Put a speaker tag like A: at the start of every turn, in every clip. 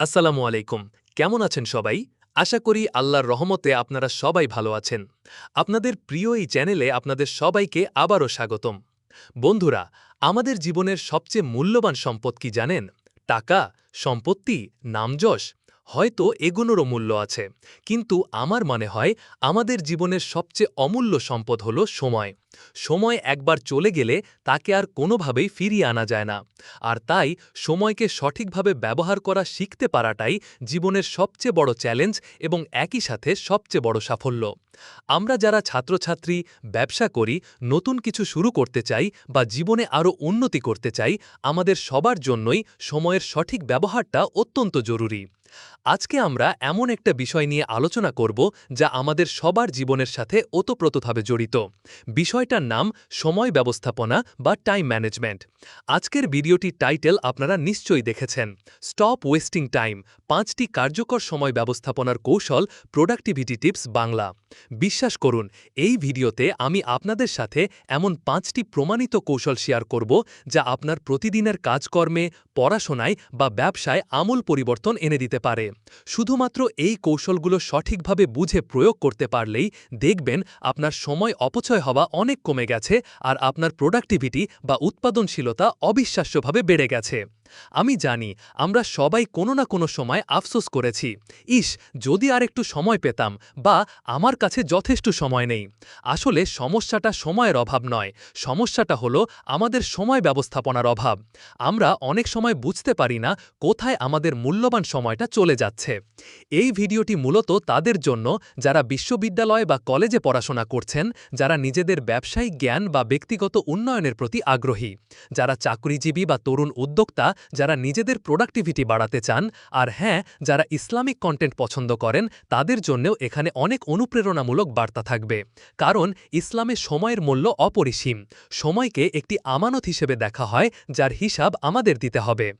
A: আসসালামু আলাইকুম। কেমন আছেন সবাই? আশা করি আল্লাহর রহমতে আপনারা সবাই ভালো আছেন। আপনাদের প্রিয় এই চ্যানেলে আপনাদের সবাইকে আবারও স্বাগতম। বন্ধুরা, আমাদের জীবনের সবচেয়ে মূল্যবান সম্পদ কি জানেন? টাকা, সম্পত্তি, নামযশ হয়তো এগুলোরও মূল্য আছে। কিন্তু আমার মনে হয় আমাদের জীবনের সবচেয়ে অমূল্য সম্পদ হল সময়। সময় একবার চলে গেলে তাকে আর কোনোভাবেই ফিরিয়ে আনা যায় না। আর তাই সময়কে সঠিকভাবে ব্যবহার করা শিখতে পারাটাই জীবনের সবচেয়ে বড় চ্যালেঞ্জ এবং একই সাথে সবচেয়ে বড় সাফল্য। আমরা যারা ছাত্রছাত্রী, ব্যবসা করি, নতুন কিছু শুরু করতে চাই বা জীবনে আরও উন্নতি করতে চাই, আমাদের সবার জন্যই সময়ের সঠিক ব্যবহারটা অত্যন্ত জরুরি। আজকে আমরা এমন একটা বিষয় নিয়ে আলোচনা করব যা আমাদের সবার জীবনের সাথে ওতপ্রোতভাবে জড়িত। বিষয়টার নাম সময় ব্যবস্থাপনা বা টাইম ম্যানেজমেন্ট আজকের ভিডিওটির টাইটেল আপনারা নিশ্চয়ই দেখেছেন স্টপ ওয়েস্টিং টাইম পাঁচটি কার্যকর সময় ব্যবস্থাপনার কৌশল প্রোডাক্টিভিটি টিপস বাংলা। বিশ্বাস করুন, এই ভিডিওতে আমি আপনাদের সাথে এমন পাঁচটি প্রমাণিত কৌশল শেয়ার করব যা আপনার প্রতিদিনের কাজকর্মে, পড়াশোনায় বা ব্যবসায় আমূল পরিবর্তন এনে দিতে পারে। শুধুমাত্র এই কৌশলগুলো সঠিকভাবে বুঝে প্রয়োগ করতে পারলেই দেখবেন আপনার সময় অপচয় হওয়া অনেক কমে গেছে আর আপনার প্রোডাক্টিভিটি বা উৎপাদনশীলতা অবিশ্বাস্যভাবে বেড়ে গেছে। আমি জানি আমরা সবাই কোনো না কোনো সময় আফসোস করেছি। ইস, যদি আর একটু সময় পেতাম বা আমার কাছে যথেষ্ট সময় নেই। আসলে সমস্যাটা সময়ের অভাব নয়। সমস্যাটা হলো আমাদের সময় ব্যবস্থাপনার অভাব। আমরা অনেক সময় বুঝতে পারি না কোথায় আমাদের মূল্যবান সময়টা চলে যাচ্ছে। এই ভিডিওটি মূলত তাদের জন্য যারা বিশ্ববিদ্যালয় বা কলেজে পড়াশোনা করছেন, যারা নিজেদের ব্যবসায়িক জ্ঞান বা ব্যক্তিগত উন্নয়নের প্রতি আগ্রহী, যারা চাকরিজীবী বা তরুণ উদ্যোক্তা যারা নিজেদের প্রোডাক্টিভিটি বাড়াতে চান আর হ্যাঁ যারা ইসলামিক কন্টেন্ট পছন্দ করেন, তাদের জন্যেও এখানে অনেক অনুপ্রেরণামূলক বার্তা থাকবে। কারণ ইসলামে সময়ের মূল্য অপরিসীম। সময়কে একটি আমানত হিসেবে দেখা হয়, যার হিসাব আমাদের দিতে হবে।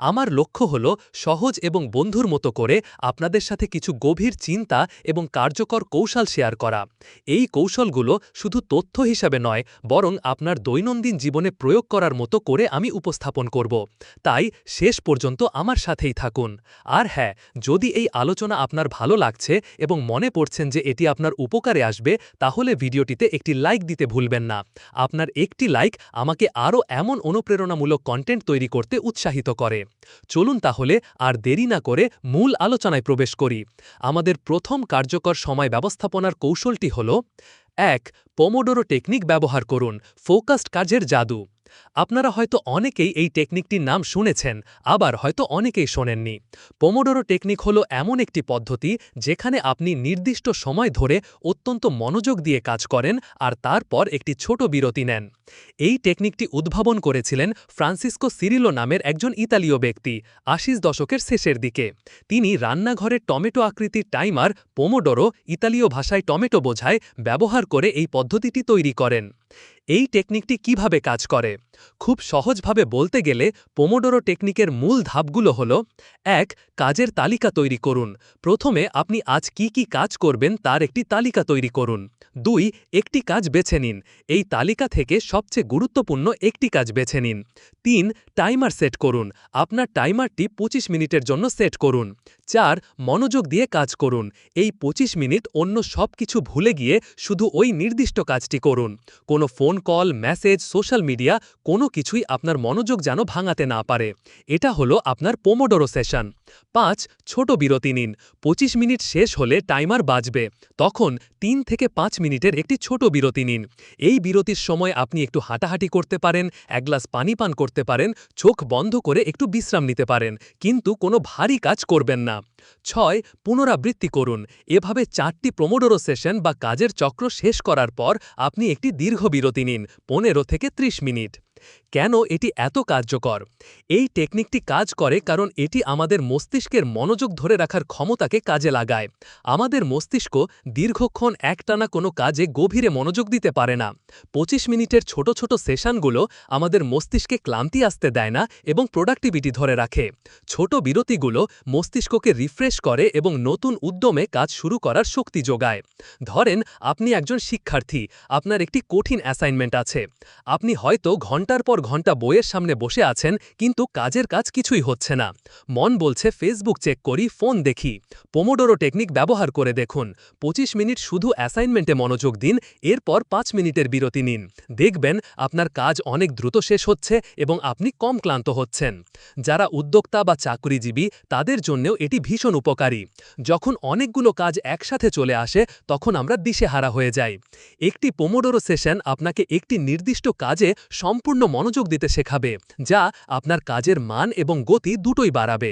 A: আমার লক্ষ্য হল সহজ এবং বন্ধুর মতো করে আপনাদের সাথে কিছু গভীর চিন্তা এবং কার্যকর কৌশল শেয়ার করা। এই কৌশলগুলো শুধু তথ্য হিসাবে নয়, বরং আপনার দৈনন্দিন জীবনে প্রয়োগ করার মতো করে আমি উপস্থাপন করব। তাই শেষ পর্যন্ত আমার সাথেই থাকুন। আর হ্যাঁ যদি এই আলোচনা আপনার ভালো লাগছে এবং মনে পড়ছেন যে এটি আপনার উপকারে আসবে, তাহলে ভিডিওটিতে একটি লাইক দিতে ভুলবেন না। আপনার একটি লাইক আমাকে আরও এমন অনুপ্রেরণামূলক কন্টেন্ট তৈরি করতে উৎসাহিত করে। চলুন তাহলে আর দেরি না করে মূল আলোচনায় প্রবেশ করি। আমাদের প্রথম কার্যকর সময় ব্যবস্থাপনার কৌশলটি হল, এক পোমোডোরো টেকনিক ব্যবহার করুন ফোকাসড কাজের জাদু। আপনারা হয়তো অনেকেই এই টেকনিকটির নাম শুনেছেন, আবার হয়তো অনেকেই শোনেননি। পোমোডোরো টেকনিক হলো এমন একটি পদ্ধতি যেখানে আপনি নির্দিষ্ট সময় ধরে অত্যন্ত মনোযোগ দিয়ে কাজ করেন আর তারপর একটি ছোট বিরতি নেন। এই টেকনিকটি উদ্ভাবন করেছিলেন ফ্রান্সিসকো সিরিলো নামের একজন ইতালীয় ব্যক্তি, আশিস দশকের শেষের দিকে। তিনি রান্নাঘরের টমেটো আকৃতির টাইমার, পোমোডোরো ইতালীয় ভাষায় টমেটো বোঝায় ব্যবহার করে এই পদ্ধতিটি তৈরি করেন। এই টেকনিকটি কীভাবে কাজ করে? খুব সহজভাবে বলতে গেলে পোমোডোরো টেকনিকের মূল ধাপগুলো হল, এক, কাজের তালিকা তৈরি করুন। প্রথমে আপনি আজ কি কি কাজ করবেন তার একটি তালিকা তৈরি করুন। দুই, একটি কাজ বেছে নিন। এই তালিকা থেকে সবচেয়ে গুরুত্বপূর্ণ একটি কাজ বেছে নিন। তিন, টাইমার সেট করুন। আপনার টাইমারটি ২৫ মিনিটের জন্য সেট করুন। চার, মনোযোগ দিয়ে কাজ করুন। এই ২৫ মিনিট অন্য সব কিছু ভুলে গিয়ে শুধু ওই নির্দিষ্ট কাজটি করুন। কোনো phone call, message, social media কোনো কিছুই আপনার মনোযোগ যেন ভাঙাতে না পারে। এটা হলো আপনার পোমোডোরো সেশন পাঁচ, ছোট বিরতি নিন। ২৫ মিনিট শেষ হলে টাইমার বাজবে। তখন তিন থেকে পাঁচ মিনিটের একটি ছোট বিরতি নিন। এই বিরতির সময় আপনি একটু হাঁটাহাঁটি করতে পারেন, এক গ্লাস পানি পান করতে পারেন, চোখ বন্ধ করে একটু বিশ্রাম নিতে পারেন, কিন্তু কোনো ভারী কাজ করবেন না। ছয়, পুনরাবৃত্তি করুন। এভাবে চারটি প্রমোডোরো সেশন বা কাজের চক্র শেষ করার পর আপনি একটি দীর্ঘ বিরতি নিন, পনেরো থেকে ৩০ মিনিট। কেন এটি এত কার্যকর? এই টেকনিকটি কাজ করে কারণ এটি আমাদের মস্তিষ্কের মনোযোগ ধরে রাখার ক্ষমতাকে কাজে লাগায়। আমাদের মস্তিষ্ক দীর্ঘক্ষণ একটানা কোনো কাজে গভীরে মনোযোগ দিতে পারে না। ২৫ মিনিটের ছোট ছোট সেশনগুলো আমাদের মস্তিষ্কে ক্লান্তি আসতে দেয় না এবং প্রোডাক্টিভিটি ধরে রাখে। ছোট বিরতিগুলো মস্তিষ্ককে রিফ্রেশ করে এবং নতুন উদ্যমে কাজ শুরু করার শক্তি যোগায়। ধরেন, আপনি একজন শিক্ষার্থী, আপনার একটি কঠিন অ্যাসাইনমেন্ট আছে। আপনি হয়তো ঘণ্টা ঘণ্টার পর ঘণ্টা বইয়ের সামনে বসে আছেন, কিন্তু কাজের কাজ কিছুই হচ্ছে না। মন বলছে ফেসবুক চেক করি ফোন দেখি। পোমোডোরো টেকনিক ব্যবহার করে দেখুন। ২৫ মিনিট শুধু অ্যাসাইনমেন্টে মনোযোগ দিন, এরপর পাঁচ মিনিটের বিরতি নিন। দেখবেন, আপনার কাজ অনেক দ্রুত শেষ হচ্ছে এবং আপনি কম ক্লান্ত হচ্ছেন। যারা উদ্যোক্তা বা চাকরিজীবী, তাদের জন্যও এটি ভীষণ উপকারী। যখন অনেকগুলো কাজ একসাথে চলে আসে, তখন আমরা দিশেহারা হয়ে যাই। একটি পোমোডোরো সেশন আপনাকে একটি নির্দিষ্ট কাজে সম্পূর্ণ মনোযোগ দিতে শেখাবে, যা আপনার কাজের মান এবং গতি দুটোই বাড়াবে।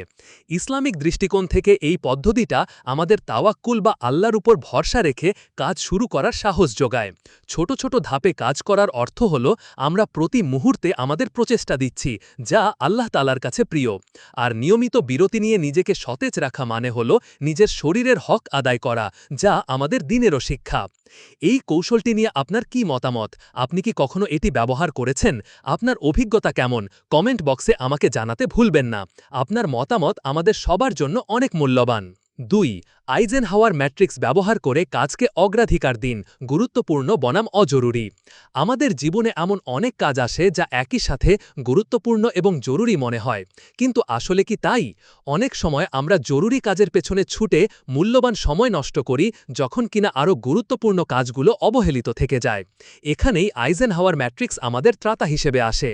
A: ইসলামিক দৃষ্টিকোণ থেকে এই পদ্ধতিটা আমাদের তাওয়াক্কুল বা আল্লাহর উপর ভরসা রেখে কাজ শুরু করার সাহস যোগায়। ছোট ছোট ধাপে কাজ করার অর্থ হল, আমরা প্রতি মুহূর্তে আমাদের প্রচেষ্টা দিচ্ছি, যা আল্লাহ তালার কাছে প্রিয়। আর নিয়মিত বিরতি নিয়ে নিজেকে সতেজ রাখা মানে হল, নিজের শরীরের হক আদায় করা, যা আমাদের দিনেরও শিক্ষা। এই কৌশলটি নিয়ে আপনার কি মতামত? আপনি কি কখনো এটি ব্যবহার করেছেন? আপনার অভিজ্ঞতা কেমন? কমেন্ট বক্সে আমাকে জানাতে ভুলবেন না। আপনার মতামত আমাদের সবার জন্য অনেক মূল্যবান। দুই আইজেন হাওয়ার ম্যাট্রিক্স ব্যবহার করে কাজকে অগ্রাধিকার দিন, গুরুত্বপূর্ণ বনাম অজরুরি। আমাদের জীবনে এমন অনেক কাজ আসে যা একই সাথে গুরুত্বপূর্ণ এবং জরুরি মনে হয়। কিন্তু আসলে কি তাই? অনেক সময় আমরা জরুরি কাজের পেছনে ছুটে মূল্যবান সময় নষ্ট করি যখন কিনা আরও গুরুত্বপূর্ণ কাজগুলো অবহেলিত থেকে যায়। এখানেই আইজেন হাওয়ার ম্যাট্রিক্স আমাদের ত্রাতা হিসেবে আসে।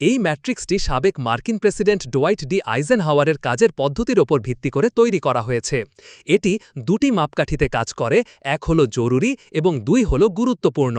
A: এই ম্যাট্রিক্সটি সাবেক মার্কিন প্রেসিডেন্ট ডোয়াইট ডি আইজেন হাওয়ারের কাজের পদ্ধতির ওপর ভিত্তি করে তৈরি করা হয়েছে। এটি দুটি মাপকাঠিতে কাজ করে, এক হলো জরুরি এবং দুই হলো গুরুত্বপূর্ণ।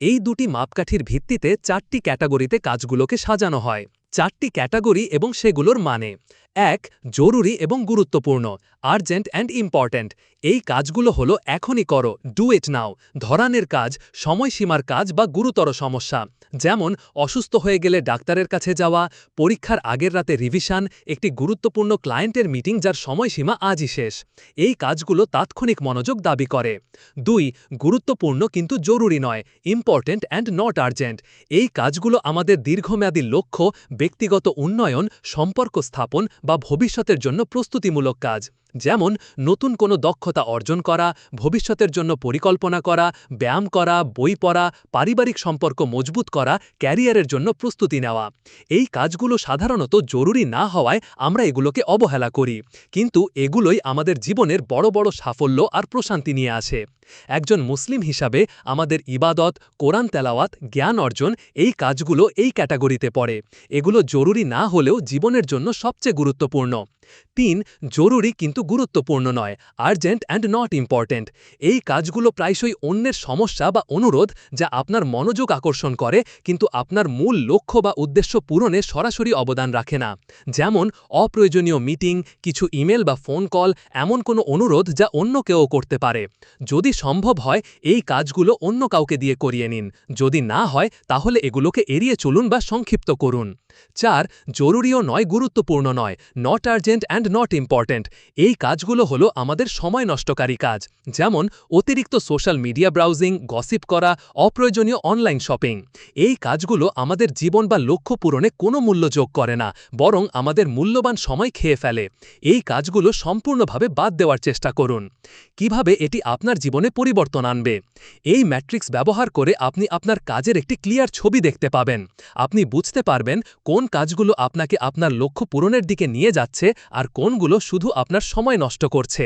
A: এই দুটি মাপকাঠির ভিত্তিতে চারটি ক্যাটাগরিতে কাজগুলোকে সাজানো হয়। চারটি ক্যাটাগরি এবং সেগুলোর মানে। এক, জরুরি এবং গুরুত্বপূর্ণ আর্জেন্ট অ্যান্ড ইম্পর্ট্যান্ট এই কাজগুলো হলো এখনই করো ডু ইট নাও ধরানের কাজ, সময়সীমার কাজ বা গুরুতর সমস্যা। যেমন, অসুস্থ হয়ে গেলে ডাক্তারের কাছে যাওয়া, পরীক্ষার আগের রাতে রিভিশন একটি গুরুত্বপূর্ণ ক্লায়েন্টের মিটিং যার সময়সীমা আজই শেষ। এই কাজগুলো তাৎক্ষণিক মনোযোগ দাবি করে। দুই, গুরুত্বপূর্ণ কিন্তু জরুরি নয় ইম্পর্ট্যান্ট অ্যান্ড নট আর্জেন্ট এই কাজগুলো আমাদের দীর্ঘমেয়াদী লক্ষ্য, ব্যক্তিগত উন্নয়ন, সম্পর্ক স্থাপন বা ভবিষ্যতের জন্য প্রস্তুতিমূলক কাজ। যেমন নতুন কোনো দক্ষতা অর্জন করা, ভবিষ্যতের জন্য পরিকল্পনা করা, ব্যায়াম করা, বই পড়া, পারিবারিক সম্পর্ক মজবুত করা, ক্যারিয়ারের জন্য প্রস্তুতি নেওয়া। এই কাজগুলো সাধারণত জরুরি না হওয়ায় আমরা এগুলোকে অবহেলা করি। কিন্তু এগুলোই আমাদের জীবনের বড় বড় সাফল্য আর প্রশান্তি নিয়ে আসে। একজন মুসলিম হিসাবে আমাদের ইবাদত, কোরআন তেলাওয়াত, জ্ঞান অর্জন এই কাজগুলো এই ক্যাটাগরিতে পড়ে। এগুলো জরুরি না হলেও জীবনের জন্য সবচেয়ে গুরুত্বপূর্ণ। তিন, জরুরি কিন্তু গুরুত্বপূর্ণ নয় আর্জেন্ট অ্যান্ড নট ইম্পর্ট্যান্ট এই কাজগুলো প্রায়শই অন্যের সমস্যা বা অনুরোধ যা আপনার মনোযোগ আকর্ষণ করে, কিন্তু আপনার মূল লক্ষ্য বা উদ্দেশ্য পূরণে সরাসরি অবদান রাখে না। যেমন, অপ্রয়োজনীয় মিটিং কিছু ইমেল বা ফোন কল এমন কোনো অনুরোধ যা অন্য কেউ করতে পারে। যদি সম্ভব হয়, এই কাজগুলো অন্য কাউকে দিয়ে করিয়ে নিন। যদি না হয়, তাহলে এগুলোকে এড়িয়ে চলুন বা সংক্ষিপ্ত করুন। চার, জরুরিও নয়, গুরুত্বপূর্ণ নয় not urgent and not important এই কাজগুলো হলো আমাদের সময় নষ্টকারী কাজ, যেমন অতিরিক্ত সোশ্যাল মিডিয়া ব্রাউজিং গসিপ করা, অপ্রয়োজনীয় অনলাইন শপিং এই কাজগুলো আমাদের জীবন বা লক্ষ্য পূরণে কোনো মূল্য যোগ করে না, বরং আমাদের মূল্যবান সময় খেয়ে ফেলে। এই কাজগুলো সম্পূর্ণভাবে বাদ দেওয়ার চেষ্টা করুন। কীভাবে এটি আপনার জীবনে পরিবর্তন আনবে? এই ম্যাট্রিক্স ব্যবহার করে আপনি আপনার কাজের একটি ক্লিয়ার ছবি দেখতে পাবেন। আপনি বুঝতে পারবেন কোন কাজগুলো আপনাকে আপনার লক্ষ্য পূরণের দিকে নিয়ে যাচ্ছে আর কোনগুলো শুধু আপনার সময় নষ্ট করছে।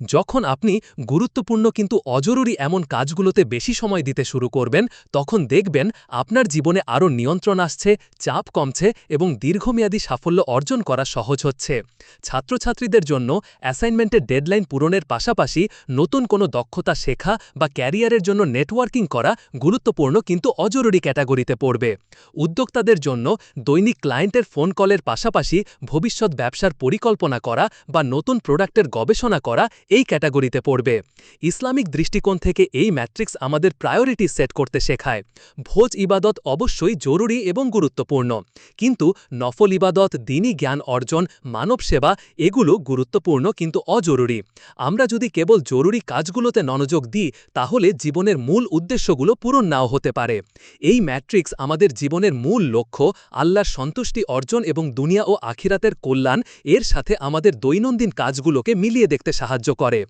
A: যখন আপনি গুরুত্বপূর্ণ কিন্তু অজরুরি এমন কাজগুলোতে বেশি সময় দিতে শুরু করবেন, তখন দেখবেন আপনার জীবনে আরও নিয়ন্ত্রণ আসছে, চাপ কমছে এবং দীর্ঘমেয়াদী সাফল্য অর্জন করা সহজ হচ্ছে। ছাত্রছাত্রীদের জন্য অ্যাসাইনমেন্টের ডেডলাইন পূরণের পাশাপাশি নতুন কোনো দক্ষতা শেখা বা ক্যারিয়ারের জন্য নেটওয়ার্কিং করা গুরুত্বপূর্ণ কিন্তু অজরুরি ক্যাটাগরিতে পড়বে। উদ্যোক্তাদের জন্য দৈনিক ক্লায়েন্টের ফোন কলের পাশাপাশি ভবিষ্যৎ ব্যবসার পরিকল্পনা করা বা নতুন প্রোডাক্টের গবেষণা করা এই ক্যাটাগরিতে পড়বে। ইসলামিক দৃষ্টিকোণ থেকে এই ম্যাট্রিক্স আমাদের প্রায়োরিটি সেট করতে শেখায়। ভোজ ইবাদত অবশ্যই জরুরি এবং গুরুত্বপূর্ণ। কিন্তু নফল ইবাদত দিনই জ্ঞান অর্জন, মানব সেবা এগুলো গুরুত্বপূর্ণ কিন্তু অজরুরি। আমরা যদি কেবল জরুরি কাজগুলোতে মনোযোগ দিই, তাহলে জীবনের মূল উদ্দেশ্যগুলো পূরণ নাও হতে পারে। এই ম্যাট্রিক্স আমাদের জীবনের মূল লক্ষ্য সন্তুষ্টি অর্জন এবং দুনিয়া ও আখিরাতের কল্যাণ এর সাথে আমাদের দৈনন্দিন কাজগুলোকে মিলিয়ে দেখতে সাহায্য করে।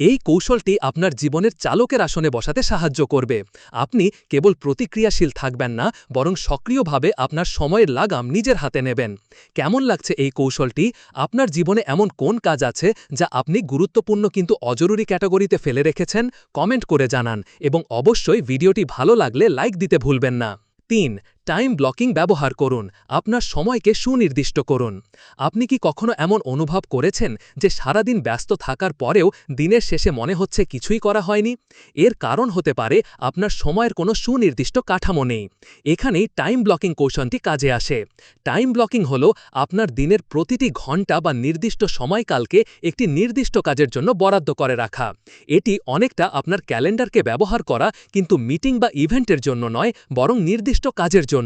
A: এই কৌশলটি আপনার জীবনের চালকের আসনে বসাতে সাহায্য করবে। আপনি কেবল প্রতিক্রিয়াশীল থাকবেন না, বরং সক্রিয়ভাবে আপনার সময়ের লাগাম নিজের হাতে নেবেন। কেমন লাগছে এই কৌশলটি? আপনার জীবনে এমন কোন কাজ আছে যা আপনি গুরুত্বপূর্ণ কিন্তু অজরুরি ক্যাটাগরিতে ফেলে রেখেছেন? কমেন্ট করে জানান এবং অবশ্যই ভিডিওটি ভালো লাগলে লাইক দিতে ভুলবেন না। তিন টাইম ব্লকিং ব্যবহার করুন। আপনার সময়কে সুনির্দিষ্ট করুন। আপনি কি কখনো এমন অনুভব করেছেন যে সারাদিন ব্যস্ত থাকার পরেও দিনের শেষে মনে হচ্ছে কিছুই করা হয়নি? এর কারণ হতে পারে আপনার সময়ের কোনো সুনির্দিষ্ট কাঠামো নেই। এখানেই টাইম ব্লকিং কৌশলটি কাজে আসে। টাইম ব্লকিং হল আপনার দিনের প্রতিটি ঘণ্টা বা নির্দিষ্ট সময়কালকে একটি নির্দিষ্ট কাজের জন্য বরাদ্দ করে রাখা। এটি অনেকটা আপনার ক্যালেন্ডারকে ব্যবহার করা, কিন্তু মিটিং বা ইভেন্টের জন্য নয়, বরং নির্দিষ্ট কাজের জন্য।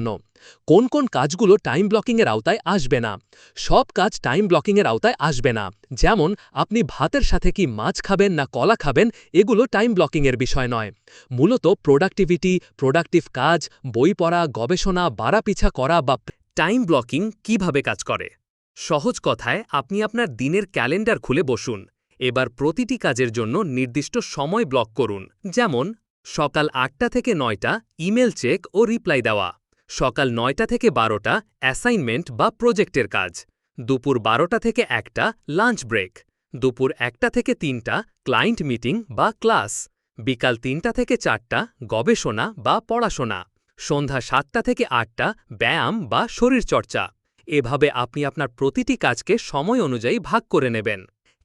A: কোন কোন কাজগুলো টাইম ব্লকিংয়ের আওতায় আসবে না। সব কাজ টাইম ব্লকিংয়ের আওতায় আসবে না। যেমন, আপনি ভাতের সাথে কি মাছ খাবেন না কলা খাবেন, এগুলো টাইম ব্লকিংয়ের বিষয় নয়। মূলত প্রোডাক্টিভিটি প্রোডাক্টিভ কাজ, বই পড়া, গবেষণা বাড়া পিছা করা বা টাইম ব্লকিং কীভাবে কাজ করে? সহজ কথায়, আপনি আপনার দিনের ক্যালেন্ডার খুলে বসুন। এবার প্রতিটি কাজের জন্য নির্দিষ্ট সময় ব্লক করুন। যেমন, সকাল আটটা থেকে নয়টা ইমেল চেক ও রিপ্লাই দেওয়া। সকাল নয়টা থেকে বারোটা অ্যাসাইনমেন্ট বা প্রজেক্টের কাজ। দুপুর বারোটা থেকে একটা লাঞ্চ ব্রেক দুপুর একটা থেকে তিনটা ক্লায়েন্ট মিটিং বা ক্লাস বিকাল তিনটা থেকে চারটা গবেষণা বা পড়াশোনা। সন্ধ্যা সাতটা থেকে আটটা ব্যায়াম বা শরীরচর্চা। এভাবে আপনি আপনার প্রতিটি কাজকে সময় অনুযায়ী ভাগ করে নেবেন।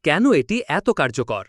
A: কেন এটি এত কার্যকর?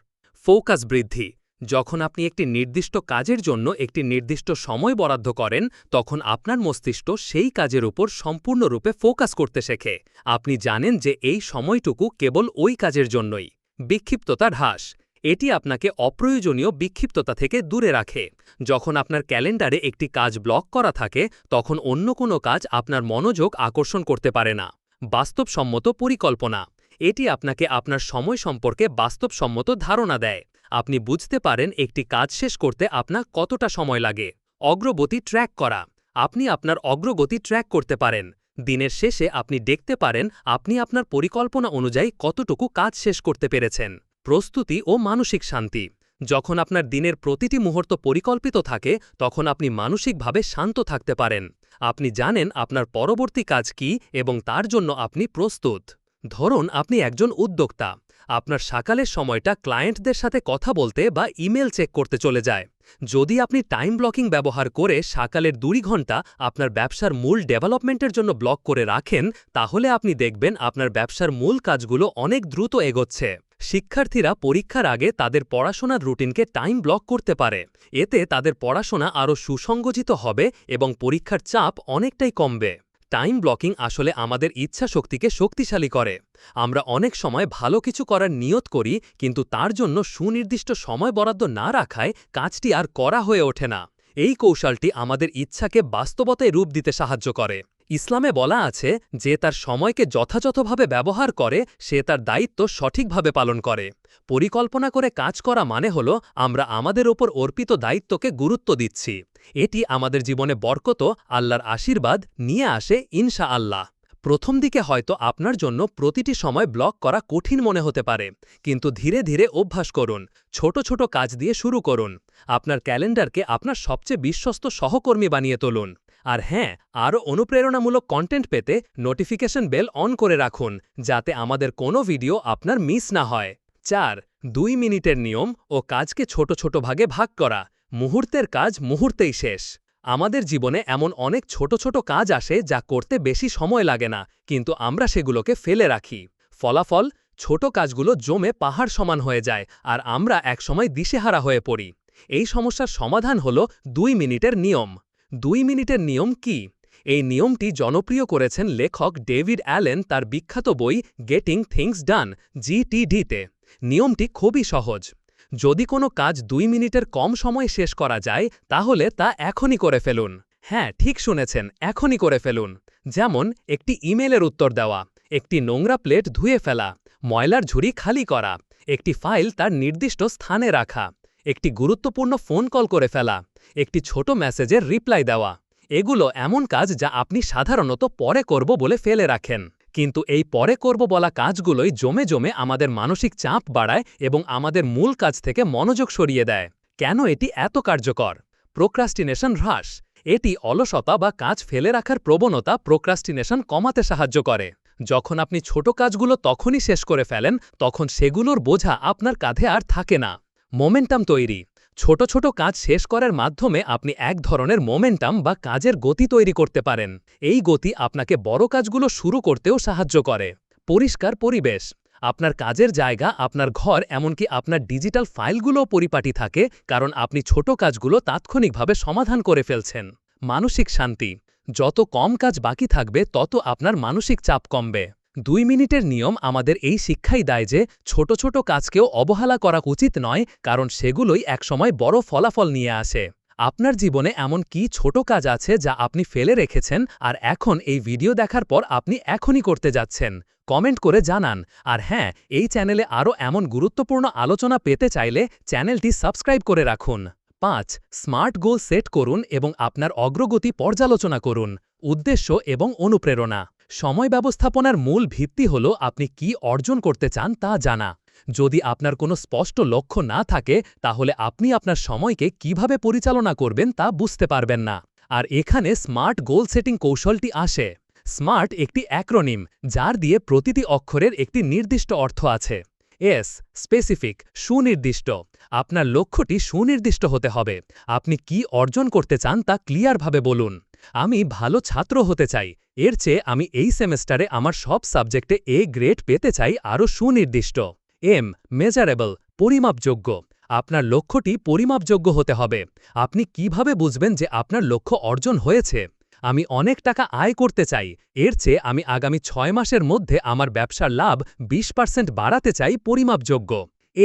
A: ফোকাস বৃদ্ধি। যখন আপনি একটি নির্দিষ্ট কাজের জন্য একটি নির্দিষ্ট সময় বরাদ্দ করেন, তখন আপনার মস্তিষ্ক সেই কাজের উপর সম্পূর্ণরূপে ফোকাস করতে শেখে। আপনি জানেন যে এই সময়টুকু কেবল ওই কাজের জন্যই। বিক্ষিপ্ততা হ্রাস। এটি আপনাকে অপ্রয়োজনীয় বিক্ষিপ্ততা থেকে দূরে রাখে। যখন আপনার ক্যালেন্ডারে একটি কাজ ব্লক করা থাকে, তখন অন্য কোনো কাজ আপনার মনোযোগ আকর্ষণ করতে পারে না। বাস্তবসম্মত পরিকল্পনা। এটি আপনাকে আপনার সময় সম্পর্কে বাস্তবসম্মত ধারণা দেয়। আপনি বুঝতে পারেন একটি কাজ শেষ করতে আপনার কতটা সময় লাগে। অগ্রগতি ট্র্যাক করা। আপনি আপনার অগ্রগতি ট্র্যাক করতে পারেন। দিনের শেষে আপনি দেখতে পারেন আপনি আপনার পরিকল্পনা অনুযায়ী কতটুকু কাজ শেষ করতে পেরেছেন। প্রস্তুতি ও মানসিক শান্তি। যখন আপনার দিনের প্রতিটি মুহূর্ত পরিকল্পিত থাকে, তখন আপনি মানসিকভাবে শান্ত থাকতে পারেন। আপনি জানেন আপনার পরবর্তী কাজ কি এবং তার জন্য আপনি প্রস্তুত। ধরুন, আপনি একজন উদ্যোক্তা। আপনার সকালের সময়টা ক্লায়েন্টদের সাথে কথা বলতে বা ইমেল চেক করতে চলে যায়। যদি আপনি টাইম ব্লকিং ব্যবহার করে সকালের দুই ঘণ্টা আপনার ব্যবসার মূল ডেভেলপমেন্টের জন্য ব্লক করে রাখেন, তাহলে আপনি দেখবেন আপনার ব্যবসার মূল কাজগুলো অনেক দ্রুত এগোচ্ছে। শিক্ষার্থীরা পরীক্ষার আগে তাদের পড়াশোনার রুটিনকে টাইম ব্লক করতে পারে। এতে তাদের পড়াশোনা আরও সুসংগঠিত হবে এবং পরীক্ষার চাপ অনেকটাই কমবে। টাইম ব্লকিং আসলে আমাদের ইচ্ছা শক্তিকে শক্তিশালী করে। আমরা অনেক সময় ভালো কিছু করার নিয়ত করি, কিন্তু তার জন্য সুনির্দিষ্ট সময় বরাদ্দ না রাখায় কাজটি আর করা হয়ে ওঠে না। এই কৌশলটি আমাদের ইচ্ছাকে বাস্তবতায় রূপ দিতে সাহায্য করে। ইসলামে বলা আছে, যে তার সময়কে যথাযথভাবে ব্যবহার করে, সে তার দায়িত্ব সঠিকভাবে পালন করে। পরিকল্পনা করে কাজ করা মানে হল, আমরা আমাদের ওপর অর্পিত দায়িত্বকে গুরুত্ব দিচ্ছি। এটি আমাদের জীবনে বরকত, আল্লাহর আশীর্বাদ নিয়ে আসে ইনশা আল্লাহ প্রথম দিকে হয়তো আপনার জন্য প্রতিটি সময় ব্লক করা কঠিন মনে হতে পারে, কিন্তু ধীরে ধীরে অভ্যাস করুন, ছোট ছোট কাজ দিয়ে শুরু করুন। আপনার ক্যালেন্ডারকে আপনার সবচেয়ে বিশ্বস্ত সহকর্মী বানিয়ে তুলুন। আর হ্যাঁ আরও অনুপ্রেরণামূলক কন্টেন্ট পেতে নোটিফিকেশন বেল অন করে রাখুন, যাতে আমাদের কোনো ভিডিও আপনার মিস না হয়। চার, দুই মিনিটের নিয়ম ও কাজকে ছোট ছোট ভাগে ভাগ করা, মুহূর্তের কাজ মুহূর্তেই শেষ। আমাদের জীবনে এমন অনেক ছোট ছোট কাজ আসে যা করতে বেশি সময় লাগে না, কিন্তু আমরা সেগুলোকে ফেলে রাখি। ফলাফল, ছোট কাজগুলো জমে পাহাড় সমান হয়ে যায়, আর আমরা একসময় দিশেহারা হয়ে পড়ি। এই সমস্যার সমাধান হল দুই মিনিটের নিয়ম। দুই মিনিটের নিয়ম কি? এই নিয়মটি জনপ্রিয় করেছেন লেখক ডেভিড অ্যালেন তার বিখ্যাত বই গেটিং থিংস ডান, জিটিডিতে। নিয়মটি খুবই সহজ। যদি কোনো কাজ দুই মিনিটের কম সময় শেষ করা যায়, তাহলে তা এখনই করে ফেলুন। হ্যাঁ ঠিক শুনেছেন, এখনই করে ফেলুন। যেমন, একটি ইমেলের উত্তর দেওয়া, একটি নোংরা প্লেট ধুয়ে ফেলা, ময়লার ঝুড়ি খালি করা, একটি ফাইল তার নির্দিষ্ট স্থানে রাখা। একটি গুরুত্বপূর্ণ ফোন কল করে ফেলা, একটি ছোট মেসেজের রিপ্লাই দেওয়া। এগুলো এমন কাজ যা আপনি সাধারণত পরে করব বলে ফেলে রাখেন। কিন্তু এই পরে করব বলা কাজগুলোই জমে জমে আমাদের মানসিক চাপ বাড়ায় এবং আমাদের মূল কাজ থেকে মনোযোগ সরিয়ে দেয়। কেন এটি এত কার্যকর? প্রোক্রাস্টিনেশন হ্রাস। এটি অলসতা বা কাজ ফেলে রাখার প্রবণতা প্রোক্রাস্টিনেশন কমাতে সাহায্য করে। যখন আপনি ছোট কাজগুলো তখনই শেষ করে ফেলেন, তখন সেগুলোর বোঝা আপনার কাঁধে আর থাকে না। মোমেন্টাম তৈরি। ছোট ছোট কাজ শেষ করার মাধ্যমে আপনি এক ধরনের মোমেন্টাম বা কাজের গতি তৈরি করতে পারেন। এই গতি আপনাকে বড় কাজগুলো শুরু করতেও সাহায্য করে। পরিষ্কার পরিবেশ। আপনার কাজের জায়গা, আপনার ঘর, এমনকি আপনার ডিজিটাল ফাইলগুলোও পরিপাটি থাকে, কারণ আপনি ছোট কাজগুলো তাৎক্ষণিকভাবে সমাধান করে ফেলছেন। মানসিক শান্তি। যত কম কাজ বাকি থাকবে, তত আপনার মানসিক চাপ কমবে। দুই মিনিটের নিয়ম আমাদের এই শিক্ষাই দেয় যে ছোট ছোট কাজকেও অবহেলা করা উচিত নয়, কারণ সেগুলোই একসময় বড় ফলাফল নিয়ে আসে। আপনার জীবনে এমন কি ছোট কাজ আছে যা আপনি ফেলে রেখেছেন আর এখন এই ভিডিও দেখার পর আপনি এখনই করতে যাচ্ছেন? কমেন্ট করে জানান। আর হ্যাঁ এই চ্যানেলে আরও এমন গুরুত্বপূর্ণ আলোচনা পেতে চাইলে চ্যানেলটি সাবস্ক্রাইব করে রাখুন। পাঁচ, স্মার্ট গোল সেট করুন এবং আপনার অগ্রগতি পর্যালোচনা করুন। উদ্দেশ্য এবং অনুপ্রেরণা। সময় ব্যবস্থাপনার মূল ভিত্তি হল আপনি কি অর্জন করতে চান তা জানা। যদি আপনার কোনো স্পষ্ট লক্ষ্য না থাকে, তাহলে আপনি আপনার সময়কে কীভাবে পরিচালনা করবেন তা বুঝতে পারবেন না। আর এখানে স্মার্ট গোল সেটিং কৌশলটি আসে। স্মার্ট একটি অ্যাক্রোনিম, যার দিয়ে প্রতিটি অক্ষরের একটি নির্দিষ্ট অর্থ আছে। এস, স্পেসিফিক, সুনির্দিষ্ট। আপনার লক্ষ্যটি সুনির্দিষ্ট হতে হবে। আপনি কি অর্জন করতে চান তা ক্লিয়ারভাবে বলুন। আমি ভালো ছাত্র হতে চাই। এর চেয়ে আমি এই সেমেস্টারে আমার সব সাবজেক্টে এ গ্রেড পেতে চাই আরও সুনির্দিষ্ট। এম, মেজারেবল, পরিমাপযোগ্য। আপনার লক্ষ্যটি পরিমাপযোগ্য হতে হবে। আপনি কীভাবে বুঝবেন যে আপনার লক্ষ্য অর্জন হয়েছে? আমি অনেক টাকা আয় করতে চাই। এর চেয়ে আমি আগামী ছয় মাসের মধ্যে আমার ব্যবসার লাভ বিশ পার্সেন্ট বাড়াতে চাই পরিমাপযোগ্য।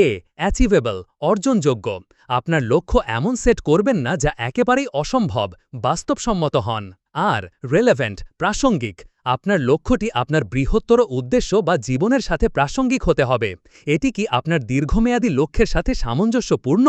A: এ অ্যাচিভেবল, অর্জনযোগ্য। আপনার লক্ষ্য এমন সেট করবেন না যা একেবারেই অসম্ভব, বাস্তবসম্মত হন। আর রেলেভেন্ট প্রাসঙ্গিক। আপনার লক্ষ্যটি আপনার বৃহত্তর উদ্দেশ্য বা জীবনের সাথে প্রাসঙ্গিক হতে হবে। এটি কি আপনার দীর্ঘমেয়াদী লক্ষ্যের সাথে সামঞ্জস্যপূর্ণ?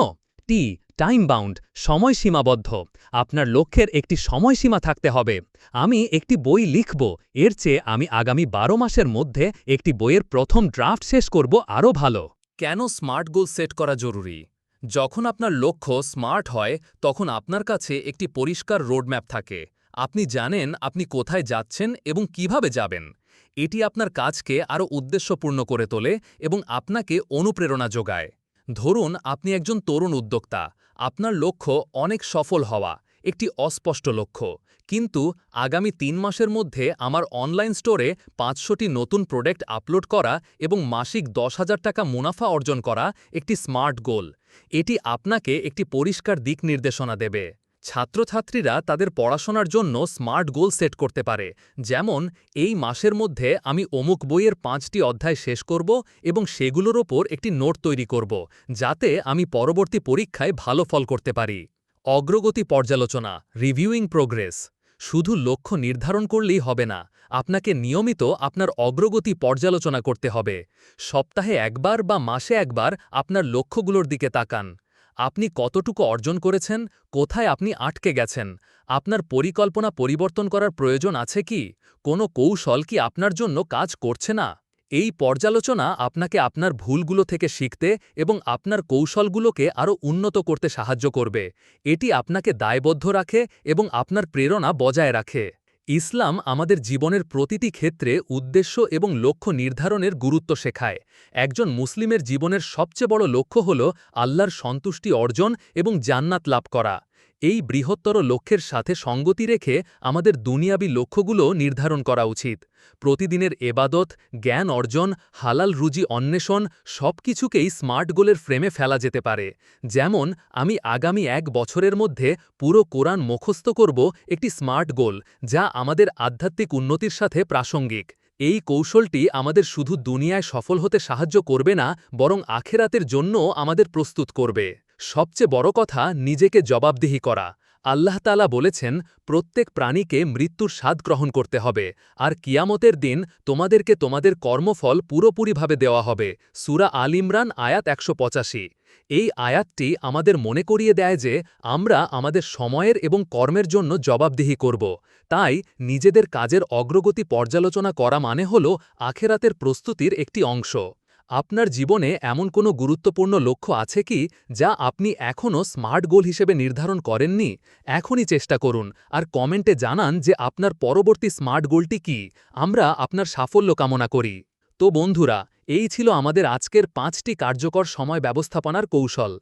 A: টি টাইম বাউন্ড সময় সীমাবদ্ধ আপনার লক্ষ্যের একটি সময়সীমা থাকতে হবে। আমি একটি বই লিখব, এর চেয়ে আমি আগামী বারো মাসের মধ্যে একটি বইয়ের প্রথম ড্রাফট শেষ করব আরও ভালো।
B: কেন স্মার্ট গোল সেট করা জরুরি? যখন আপনার লক্ষ্য স্মার্ট হয়, তখন আপনার কাছে একটি পরিষ্কার রোডম্যাপ থাকে। আপনি জানেন আপনি কোথায় যাচ্ছেন এবং কীভাবে যাবেন। এটি আপনার কাজকে আরও উদ্দেশ্যপূর্ণ করে তোলে এবং আপনাকে অনুপ্রেরণা যোগায়। ধরুন, আপনি একজন তরুণ উদ্যোক্তা। আপনার লক্ষ্য অনেক সফল হওয়া। একটি অস্পষ্ট লক্ষ্য। কিন্তু আগামী তিন মাসের মধ্যে আমার অনলাইন স্টোরে পাঁচশোটি নতুন প্রোডাক্ট আপলোড করা এবং মাসিক দশ হাজার টাকা মুনাফা অর্জন করা একটি স্মার্ট গোল। এটি আপনাকে একটি পরিষ্কার দিক নির্দেশনা দেবে। ছাত্রছাত্রীরা তাদের পড়াশোনার জন্য স্মার্ট গোল সেট করতে পারে। যেমন, এই মাসের মধ্যে আমি অমুক বইয়ের পাঁচটি অধ্যায় শেষ করব এবং সেগুলোর ওপর একটি নোট তৈরি করব, যাতে আমি পরবর্তী পরীক্ষায় ভালো ফল করতে পারি। অগ্রগতি পর্যালোচনা রিভিউইং প্রোগ্রেস শুধু লক্ষ্য নির্ধারণ করলেই হবে না, আপনাকে নিয়মিত আপনার অগ্রগতি পর্যালোচনা করতে হবে। সপ্তাহে একবার বা মাসে একবার আপনার লক্ষ্যগুলোর দিকে তাকান। আপনি কতটুকু অর্জন করেছেন, কোথায় আপনি আটকে গেছেন, আপনার পরিকল্পনা পরিবর্তন করার প্রয়োজন আছে কি, কোনো কৌশল কি আপনার জন্য কাজ করছে না? এই পর্যালোচনা আপনাকে আপনার ভুলগুলো থেকে শিখতে এবং আপনার কৌশলগুলোকে আরও উন্নত করতে সাহায্য করবে। এটি আপনাকে দায়বদ্ধ রাখে এবং আপনার প্রেরণা বজায় রাখে। ইসলাম আমাদের জীবনের প্রতিটি ক্ষেত্রে উদ্দেশ্য এবং লক্ষ্য নির্ধারণের গুরুত্ব শেখায়। একজন মুসলিমের জীবনের সবচেয়ে বড় লক্ষ্য হল আল্লাহর সন্তুষ্টি অর্জন এবং জান্নাত লাভ করা। এই বৃহত্তর লক্ষ্যের সাথে সঙ্গতি রেখে আমাদের দুনিয়াবী লক্ষ্যগুলো নির্ধারণ করা উচিত। প্রতিদিনের এবাদত, জ্ঞান অর্জন, হালাল রুজি অন্বেষণ সব কিছুকেই স্মার্ট গোলের ফ্রেমে ফেলা যেতে পারে। যেমন, আমি আগামী এক বছরের মধ্যে পুরো কোরআন মুখস্থ করব একটি স্মার্ট গোল যা আমাদের আধ্যাত্মিক উন্নতির সাথে প্রাসঙ্গিক। এই কৌশলটি আমাদের শুধু দুনিয়ায় সফল হতে সাহায্য করবে না, বরং আখেরাতের জন্য আমাদের প্রস্তুত করবে। সবচেয়ে বড় কথা, নিজেকে জবাবদিহি করা। আল্লাহ তালা বলেছেন, প্রত্যেক প্রাণীকে মৃত্যুর স্বাদ গ্রহণ করতে হবে, আর কিয়ামতের দিন তোমাদেরকে তোমাদের কর্মফল পুরোপুরিভাবে দেওয়া হবে। সুরা আল ইমরান, আয়াত একশো পঁচাশি। এই আয়াতটি আমাদের মনে করিয়ে দেয় যে, আমরা আমাদের সময়ের এবং কর্মের জন্য জবাবদিহি করব। তাই নিজেদের কাজের অগ্রগতি পর্যালোচনা করা মানে হল আখেরাতের প্রস্তুতির একটি অংশ। আপনার জীবনে এমন কোনো গুরুত্বপূর্ণ লক্ষ্য আছে কি, যা আপনি এখনও স্মার্ট গোল হিসেবে নির্ধারণ করেননি? এখনই চেষ্টা করুন, আর কমেন্টে জানান যে আপনার পরবর্তী স্মার্ট গোলটি কি। আমরা আপনার সাফল্য কামনা করি। তো বন্ধুরা, এই ছিল আমাদের আজকের পাঁচটি কার্যকর সময় ব্যবস্থাপনার কৌশল।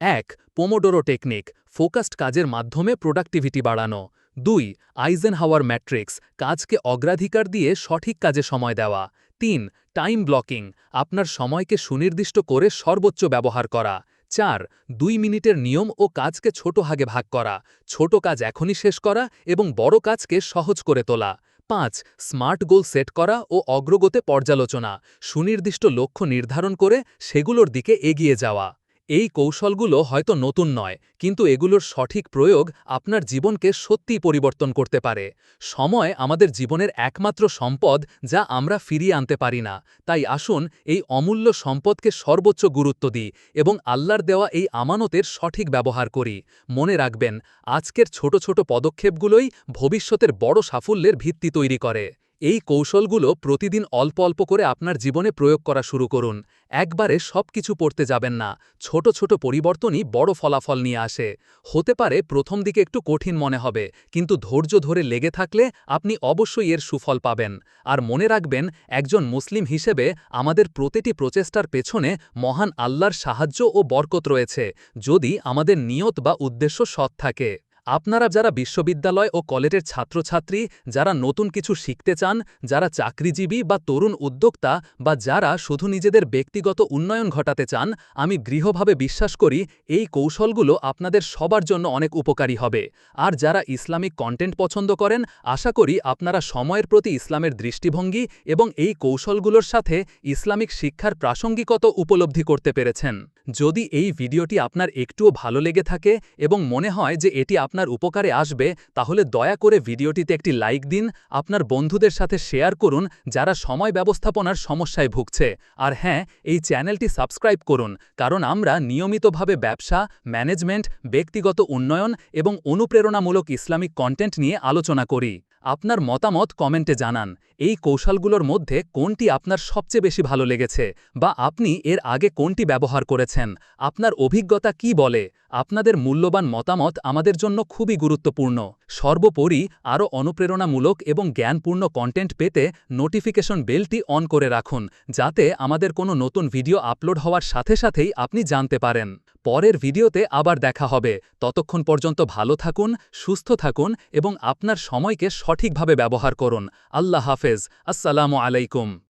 B: এক পোমোডোরো টেকনিক ফোকাসড কাজের মাধ্যমে প্রোডাক্টিভিটি বাড়ানো। দুই আইজেন হাওয়ার ম্যাট্রিক্স কাজকে অগ্রাধিকার দিয়ে সঠিক কাজে সময় দেওয়া। তিন, টাইম ব্লকিং, আপনার সময়কে সুনির্দিষ্ট করে সর্বোচ্চ ব্যবহার করা। চার, দুই মিনিটের নিয়ম ও কাজকে ছোট হাগে ভাগ করা। ছোট কাজ এখনই শেষ করা এবং বড় কাজকে সহজ করে তোলা। পাঁচ, স্মার্ট গোল সেট করা ও অগ্রগতে পর্যালোচনা। সুনির্দিষ্ট লক্ষ্য নির্ধারণ করে সেগুলোর দিকে এগিয়ে যাওয়া। এই কৌশলগুলো হয়তো নতুন নয়, কিন্তু এগুলোর সঠিক প্রয়োগ আপনার জীবনকে সত্যিই পরিবর্তন করতে পারে। সময় আমাদের জীবনের একমাত্র সম্পদ যা আমরা ফিরিয়ে আনতে পারি না। তাই আসুন এই অমূল্য সম্পদকে সর্বোচ্চ গুরুত্ব দিই এবং আল্লাহর দেওয়া এই আমানতের সঠিক ব্যবহার করি। মনে রাখবেন, আজকের ছোট ছোট পদক্ষেপগুলোই ভবিষ্যতের বড় সাফল্যের ভিত্তি তৈরি করে। এই কৌশলগুলো প্রতিদিন অল্প অল্প করে আপনার জীবনে প্রয়োগ করা শুরু করুন। একবারে সব কিছু পড়তে যাবেন না। ছোট ছোট পরিবর্তনই বড় ফলাফল নিয়ে আসে। হতে পারে প্রথম দিকে একটু কঠিন মনে হবে, কিন্তু ধৈর্য ধরে লেগে থাকলে আপনি অবশ্যই এর সুফল পাবেন। আর মনে রাখবেন, একজন মুসলিম হিসেবে আমাদের প্রতিটি প্রচেষ্টার পেছনে মহান আল্লাহর সাহায্য ও বরকত রয়েছে, যদি আমাদের নিয়ত বা উদ্দেশ্য সৎ থাকে। আপনারা যারা বিশ্ববিদ্যালয় ও কলেজের ছাত্রছাত্রী, যারা নতুন কিছু শিখতে চান, যারা চাকরিজীবী বা তরুণ উদ্যোক্তা বা যারা শুধু নিজেদের ব্যক্তিগত উন্নয়ন ঘটাতে চান, আমি গৃহভাবে বিশ্বাস করি এই কৌশলগুলো আপনাদের সবার জন্য অনেক উপকারী হবে। আর যারা ইসলামিক কন্টেন্ট পছন্দ করেন, আশা করি আপনারা সময়ের প্রতি ইসলামের দৃষ্টিভঙ্গি এবং এই কৌশলগুলোর সাথে ইসলামিক শিক্ষার প্রাসঙ্গিকত উপলব্ধি করতে পেরেছেন। যদি এই ভিডিওটি আপনার একটুও ভালো লেগে থাকে এবং মনে হয় যে এটি আপনার উপকারে আসবে, তাহলে দয়া করে ভিডিওটিতে একটি লাইক দিন, আপনার বন্ধুদের সাথে শেয়ার করুন, যারা সময় ব্যবস্থাপনার সমস্যায় ভুগছে। আর হ্যাঁ এই চ্যানেলটি সাবস্ক্রাইব করুন, কারণ আমরা নিয়মিতভাবে ব্যবসা, ম্যানেজমেন্ট, ব্যক্তিগত উন্নয়ন এবং অনুপ্রেরণামূলক ইসলামিক কন্টেন্ট নিয়ে আলোচনা করি। আপনার মতামত কমেন্টে জানান, এই কৌশলগুলোর মধ্যে কোনটি আপনার সবচেয়ে বেশি ভালো লেগেছে? বা আপনি এর আগে কোনটি ব্যবহার করেছেন? আপনার অভিজ্ঞতা কি বলে? আপনাদের মূল্যবান মতামত আমাদের জন্য খুবই গুরুত্বপূর্ণ। সর্বোপরি আরও অনুপ্রেরণামূলক এবং জ্ঞানপূর্ণ কন্টেন্ট পেতে নোটিফিকেশন বেলটি অন করে রাখুন, যাতে আমাদের কোনো নতুন ভিডিও আপলোড হওয়ার সাথে সাথেই আপনি জানতে পারেন। পরের ভিডিওতে আবার দেখা হবে। ততক্ষণ পর্যন্ত ভালো থাকুন, সুস্থ থাকুন এবং আপনার সময়কে সঠিকভাবে ব্যবহার করুন। আল্লাহ হাফেজ। আসসালামু আলাইকুম।